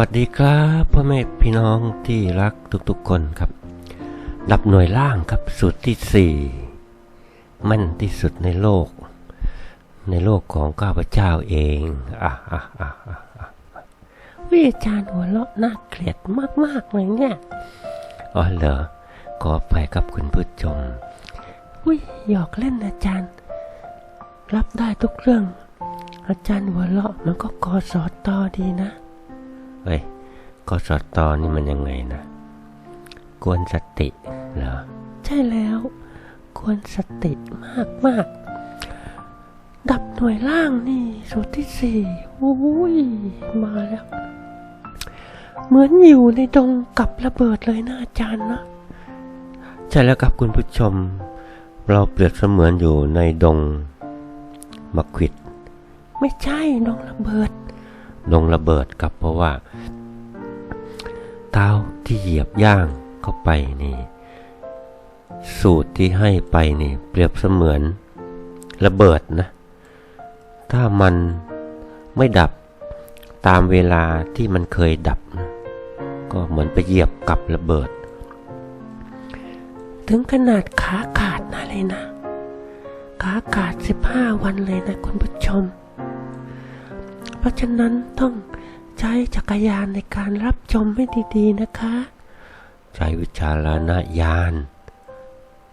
วัสดีครับพ่อแม่พี่น้องที่รักทุกๆคนครับ ดับหน่วยล่างครับสูตรที่สี่มั่นที่สุดในโลก ในโลกของข้าพเจ้าเองอะอะอะอะอะวิอาจารย์หัวเราะน่าเกลียดมากๆเลยเนี่ยอ๋อเหรอขอไปครับคุณผู้ชมวิหยอกเล่นอาจารย์ รับได้ทุกเรื่อง อาจารย์หัวเราะมันก็กอสอตอดีนะ เฮ้ยกสตอนี่มันยังไงนะ กวนสติเหรอ ใช่แล้วควรสติมากมากๆดับหน่วยล่างนี่สูตรที่สี่อุ้ย มาแล้ว เหมือนอยู่ในดงกับระเบิดเลยนะอาจารย์นะ ใช่แล้วครับคุณผู้ชม เราเปรียบเสมือนอยู่ในดงมะขวิด ไม่ใช่ดงระเบิด ดงระเบิดครับเพราะว่า เท้าที่เหยียบย่างเข้าไปนี่ สูตรที่ให้ไปนี่ เปรียบเสมือนระเบิดนะ ถ้ามันไม่ดับตามเวลาที่มันเคยดับนะก็เหมือนไปเหยียบกับระเบิด ถึงขนาดขาขาดนะเลยนะ ขาขาดสิบห้าวันเลยนะคุณผู้ชม ราะฉะนั้นต้องใช้จักรยานในการรับชมให้ดีๆนะคะ ใช้วิจารณญาณ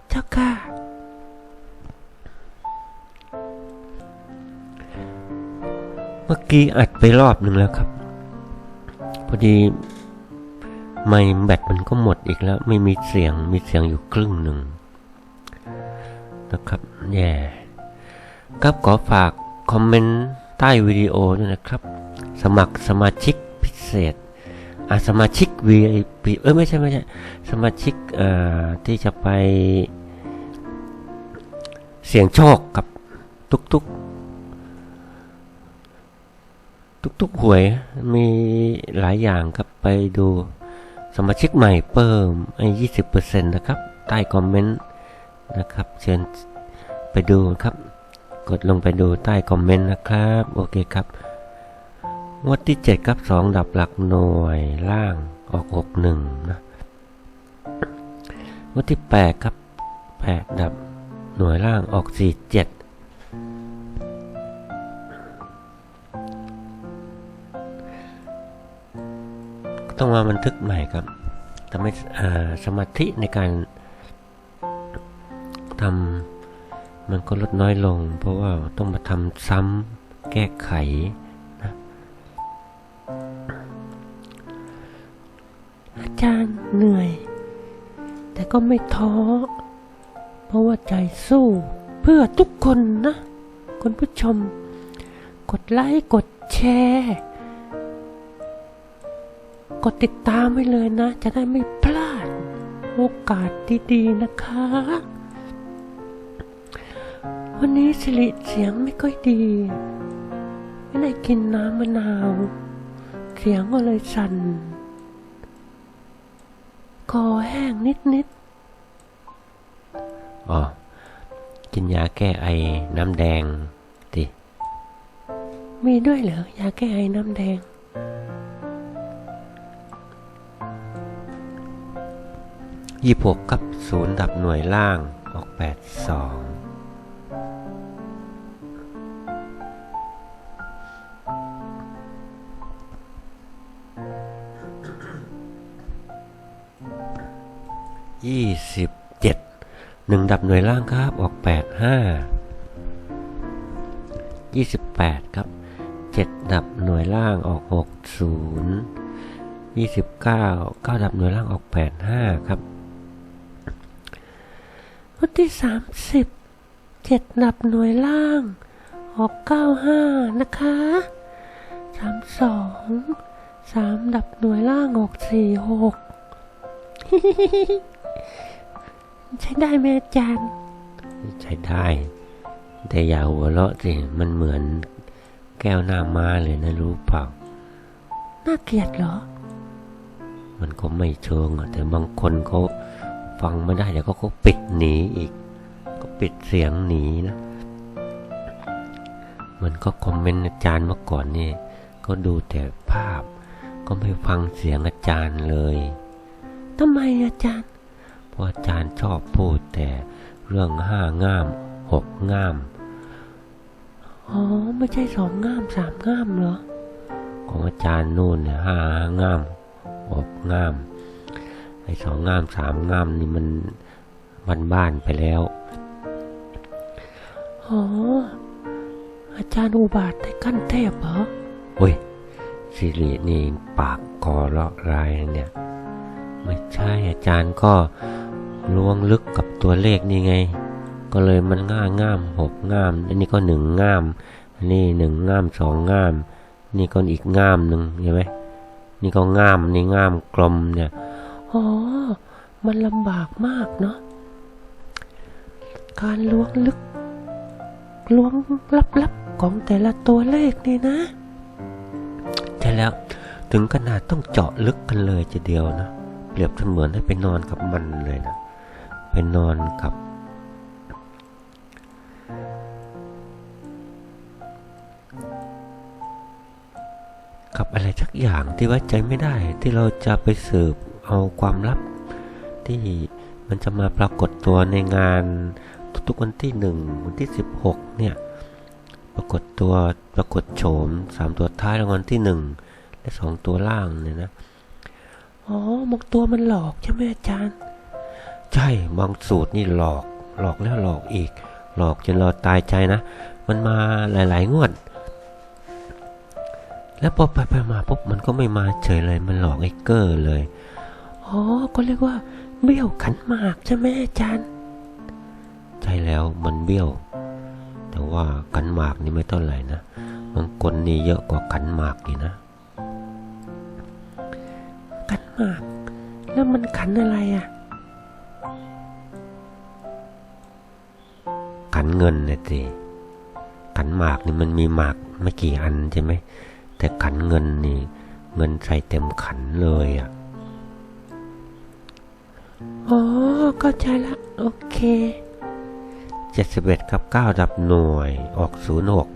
เจ้าค่ะ เมื่อกี้อัดไปรอบหนึ่งแล้วครับ พอดีไม่แบตมันก็หมดอีกแล้ว ไม่มีเสียงมีเสียงอยู่ครึ่งหนึ่งนะครับแย่ครับขอฝากคอมเมนต์ ใต้วิดีโอด้วยนะครับ สมัครสมาชิกพิเศษอะสมาชิก VIP เอ้ยไม่ใช่ไม่ใช่สมาชิกเอ่อที่จะไป เสียงโชคกับทุกๆทุกๆหวยมีหลายอย่างครับไปดูสมาชิกใหม่เพิ่มไอ้ยี่สิบเปอร์เซ็นต์นะครับ ใต้คอมเมนต์นะครับ เชิญไปดูครับ กดลงไปดูใต้คอมเมนต์นะครับ โอเคครับ งวดที่ 7 ครับ 2 ดับหลักหน่วยล่างออก 6 1 นะ งวดที่ 8 ครับ 8 ดับหน่วยล่างออก 4 7ต้องมาบันทึกใหม่ครับทำให้สมาธิในการทำ มันก็ลดน้อยลง เพราะว่าต้องมาทำซ้ำแก้ไขนะอาจารย์เหนื่อย แต่ก็ไม่ท้อ เพราะว่าใจสู้เพื่อทุกคนนะ คุณผู้ชม กดไลค์กดแชร์กดติดตามไว้เลยนะ จะได้ไม่พลาดโอกาสดี ๆ นะคะ วันนี้สิริเสียงไม่ค่อยดีไม่ได้กินน้ำมะนาว เสียงก็เลยสั่นคอแห้งนิดอ๋อ กินยาแก้ไอน้ำแดงดิๆมีด้วยเหรอ ยาแก้ไอน้ำแดง ยี่หกกับศูนย์ดับหน่วยล่างออกแปดสอง ยี่สิบเจ็ดหนึ่งดับหน่วยล่างครับออกแปดห้ายี่สิบแปดครับเจ็ดดับหน่วยล่างออกหกศูนย์ยี่สิบเก้าเก้าดับหน่วยล่างออกแปดห้าครับวันที่สามสิบเจ็ดดับหน่วยล่าง ออกเก้าห้านะคะสามสองสามดับหน่วยล่างออกสี่หก ใช้ได้ไหมอาจารย์ ใช้ได้ แต่อย่าหัวเราะสิ มันเหมือนแก้วหน้าม้าเลยนะรู้เปล่า น่าเกลียดเหรอ มันก็ไม่เชิงอะแต่บางคนเขาฟังไม่ได้เดี๋ยวก็เขาปิดหนีอีก ก็ปิดเสียงหนีนะมันก็คอมเมนต์อาจารย์เมื่อก่อนนี่ก็ดูแต่ภาพ ก็ก็ไม่ฟังเสียงอาจารย์เลยทำไมอาจารย์ เพราะอาจารย์ชอบพูดแต่เรื่องห้าง่ามหกง่าม อ๋อ ไม่ใช่สองง่ามสามง่ามเหรอ ของอาจารย์นู่นเนี่ยห้าง่ามหกง่ามไอ้สองง่ามสามง่ามนี่มันบ้านบ้านๆไปแล้ว อ๋อ อาจารย์อุบาทได้ขั้นเทพเหรอโอ้ยสิรินี่ปากคอเลาะรายนะเนี่ย ไม่ใช่อาจารย์ก็ ล้วงลึกกับตัวเลขนี่ไง ก็เลยมันง่าง่ามหกง่าม อันนี้ก็หนึ่งง่าม อันนี้หนึ่งง่ามสองง่าม นี่ก็อีกง่ามหนึ่งใช่ไหมนี่ก็ง่ามนี่ง่ามกลมเนี่ยอ๋อมันลำบากมากเนาะการล้วงลึกล้วงลับๆของแต่ละตัวเลขนี่นะใช่แล้วถึงขนาดต้องเจาะลึกกันเลยทีเดียวนะ เปรียบเสมือนให้ไปนอนกับมันเลยนะ ไปนอนกับ กับอะไรสักอย่างที่ไว้ใจไม่ได้ที่เราจะไปสืบเอาความลับ ที่มันจะมาปรากฏตัวในงานทุกๆวันที่หนึ่งวันที่สิบหกเนี่ยปรากฏตัวปรากฏโฉมสามตัวท้ายรางวัลที่หนึ่งและสองตัวล่างเนี่ยนะ อ๋อบางตัวมันหลอกใช่ไหมอาจารย์ ใช่บางสูตรนี่หลอกหลอกแล้วหลอกอีก หลอกจนเราตายใจนะ มันมาหลายๆงวด แล้วพอไปไปมาปุ๊บมันก็ไม่มาเฉยเลย มันหลอกไอ้เกอร์เลยอ๋อก็เรียกว่าเบี้ยวขันหมากใช่ไหมอาจารย์ใช่แล้วมันเบี้ยว แต่ว่ากันหมากนี่ไม่เท่าไหร่นะบางคนนี่เยอะกว่ากันหมากนี่นะขันหมาก แล้วมันขันอะไรอะ ขันเงินเนี่ยสิขันหมากนี่มันมีหมากไม่กี่อันใช่ไหมแต่ขันเงินนี่ เงินใส่เต็มขันเลยอะ่ะอ๋อเข้าใจละโอเคเจ็ดสิบเอ็ดกับเก้าดับหน่วยออกศูนย์หก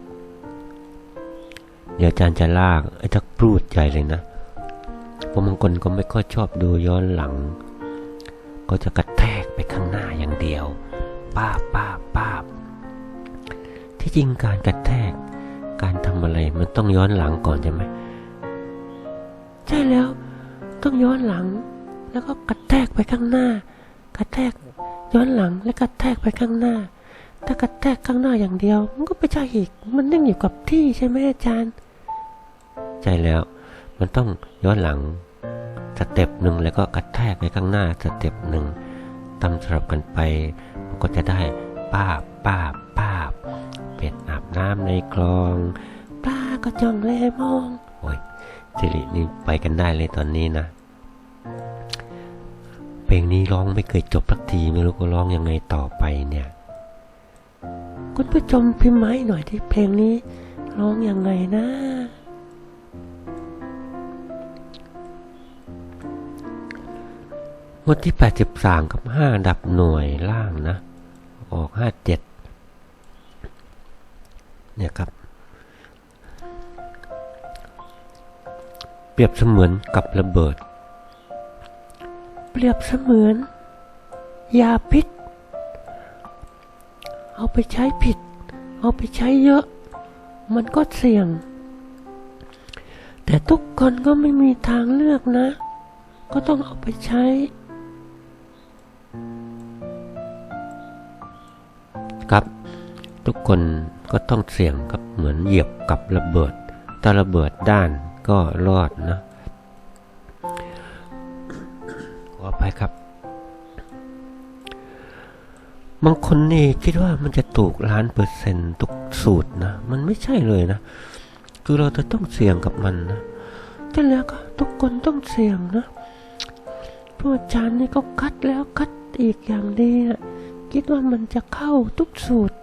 เดี๋ยวอาจารย์จะลากไอ้ทักปลูดใหญ่เลยนะเพราะบางคนก็ไม่ค่อยชอบดูย้อนหลัง ก็จะกระแทกไปข้างหน้าอย่างเดียว ป้าป้าป้าที่จริงการกระแทก การทำอะไรมันต้องย้อนหลังก่อนใช่ไหมใช่แล้ว ต้องย้อนหลัง แล้วก็กระแทกไปข้างหน้า กระแทกย้อนหลังแล้วกระแทกไปข้างหน้า ถ้ากระแทกข้างหน้าอย่างเดียว มันก็ไม่ใช่อีก มันนิ่งอยู่กับที่ใช่ไหมอาจารย์ ใช่แล้ว มันต้องย้อนหลังสเต็ปหนึ่งแล้วก็กระแทกไปข้างหน้าสเต็ปหนึ่ง ตำสลับกันไปมันก็จะได้ป้าป้าป้าเป็ดอาบน้ำในคลองปลาก็จ้องแลมองโอ้ยสิรินี่ไปกันได้เลยตอนนี้นะ เพลงนี้ร้องไม่เคยจบสักทีไม่รู้ก็ร้องยังไงต่อไปเนี่ย คุณผู้ชมพิมพ์มาให้หน่อยที่เพลงนี้ร้องยังไงนะ งวดที่83กับ5ดับหน่วยล่างนะ ออก57เนี่ยครับ เปรียบเสมือนกับระเบิด เปรียบเสมือน ยาพิษ เอาไปใช้ผิด เอาไปใช้เยอะ มันก็เสี่ยง แต่ทุกคนก็ไม่มีทางเลือกนะ ก็ต้องเอาไปใช้ คนก็ต้องเสี่ยงครับเหมือนเหยียบกับระเบิด ถ้าระเบิดด้านก็รอดนะขออภัยครับ บางคนนี่คิดว่ามันจะถูกล้านเปอร์เซ็นต์ทุกสูตรนะ มันไม่ใช่เลยนะ คือเราจะต้องเสี่ยงกับมันนะแต่แล้วก็ทุกคนต้องเสี่ยงนะพวกอาจารย์นี่ก็คัดแล้วคัดอีกอย่างดีอะคิดว่ามันจะเข้าทุกสูตร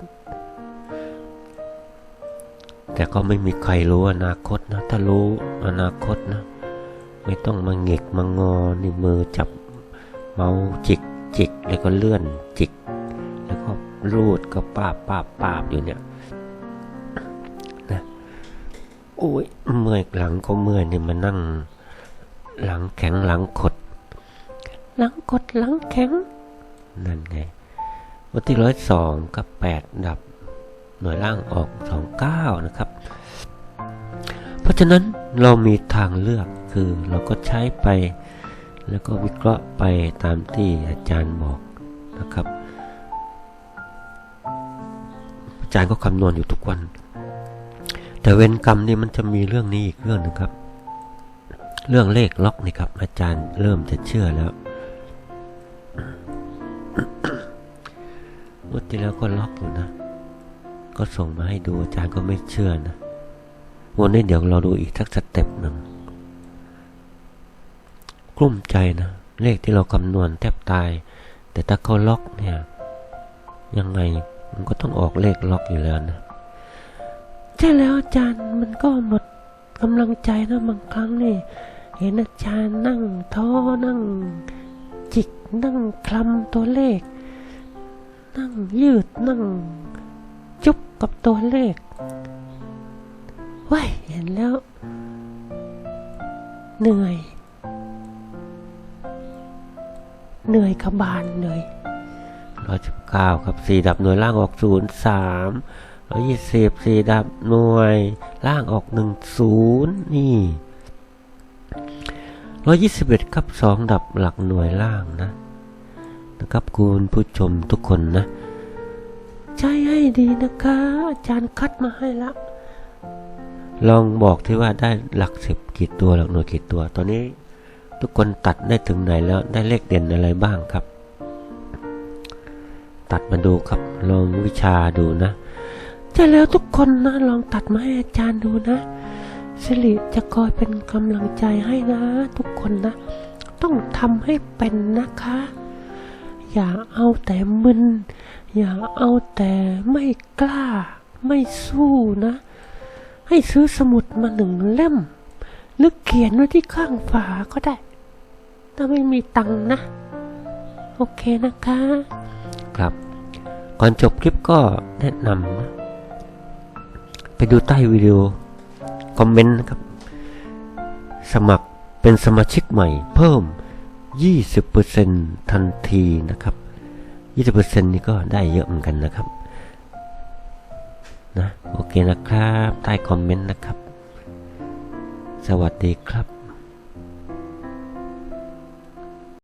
แต่ก็ไม่มีใครรู้อนาคตนะ ถ้ารู้อนาคตนะ ไม่ต้องมาหงิกมางอนี่มือจับเมาส์จิกจิกแล้วก็เลื่อนจิก แล้วก็รูดก็ป้าบป้าบป้าบอยู่เนี่ยนะโอ้ยเมื่อยหลังก็เมื่อยนี่มานั่ง หลังแข็งหลังขด หลังกดหลังแข็ง นั่นไง วันที่ร้อยสองกับแปดดับ หน่วยล่างออกสองเก้านะครับ เพราะฉะนั้นเรามีทางเลือกคือเราก็ใช้ไป แล้วก็วิเคราะห์ไปตามที่อาจารย์บอกนะครับ อาจารย์ก็คำนวณอยู่ทุกวัน แต่เวรกรรมนี่มันจะมีเรื่องนี้อีกเรื่องหนึงครับ เรื่องเลขล็อกนี่ครับ อาจารย์เริ่มจะเชื่อแล้วงวดที่แล้วก็ล็อกอยู่นะ ก็ส่งมาให้ดูอาจารย์ก็ไม่เชื่อนะวันนี้เดี๋ยวเราดูอีกสักสเต็ปหนึ่งกลุ้มใจนะ เลขที่เราคำนวณแทบตาย แต่ถ้าเขาล็อกเนี่ย ยังไงมันก็ต้องออกเลขล็อกอยู่แล้วนะใช่แล้วอาจารย์มันก็หมดกำลังใจนะบางครั้งนี่ เห็นอาจารย์นั่งท้อนั่ง จิกนั่งคลำตัวเลข นั่งยืดนั่ง จุ๊บกับตัวเลขว้ายเห็นแล้ว เหนื่อย เหนื่อยขบานเหนื่อยร้อยสิบเก้าครับสี่ดับหน่วยล่างออกศูนย์สามร้อยยี่สิบสี่ดับหน่วย ล่างออกหนึ่งศูนย์นี่ร้อยยี่สิบเอ็ดครับสองดับหลักหน่วยล่างนะนะครับคุณผู้ชมทุกคนนะ ใช้ให้ดีนะคะ อาจารย์คัดมาให้ละ ลองบอกที่ว่าได้หลักสิบกี่ตัวหลักหน่วยกี่ตัว ตอนนี้ทุกคนตัดได้ถึงไหนแล้วได้เลขเด่นอะไรบ้างครับ ตัดมาดูครับ ลองวิชาดูนะใช่แล้วทุกคนนะลองตัดมาให้อาจารย์ดูนะสิริจะคอยเป็นกำลังใจให้นะ ทุกคนนะ ต้องทำให้เป็นนะคะ อย่าเอาแต่มึน อย่าเอาแต่ไม่กล้า ไม่สู้นะ ให้ซื้อสมุดมาหนึ่งเล่ม หรือเขียนไว้ที่ข้างฝาก็ได้ ถ้าไม่มีตังค์นะ โอเคนะคะ ครับ ก่อนจบคลิปก็แนะนำนะไปดูใต้วิดีโอ คอมเมนต์นะครับ สมัครเป็นสมาชิกใหม่เพิ่ม 20%ทันทีนะครับ 20%นี่ก็ได้เยอะเหมือนกันนะครับ นะ โอเคนะครับ ใต้คอมเมนต์นะครับ สวัสดีครับ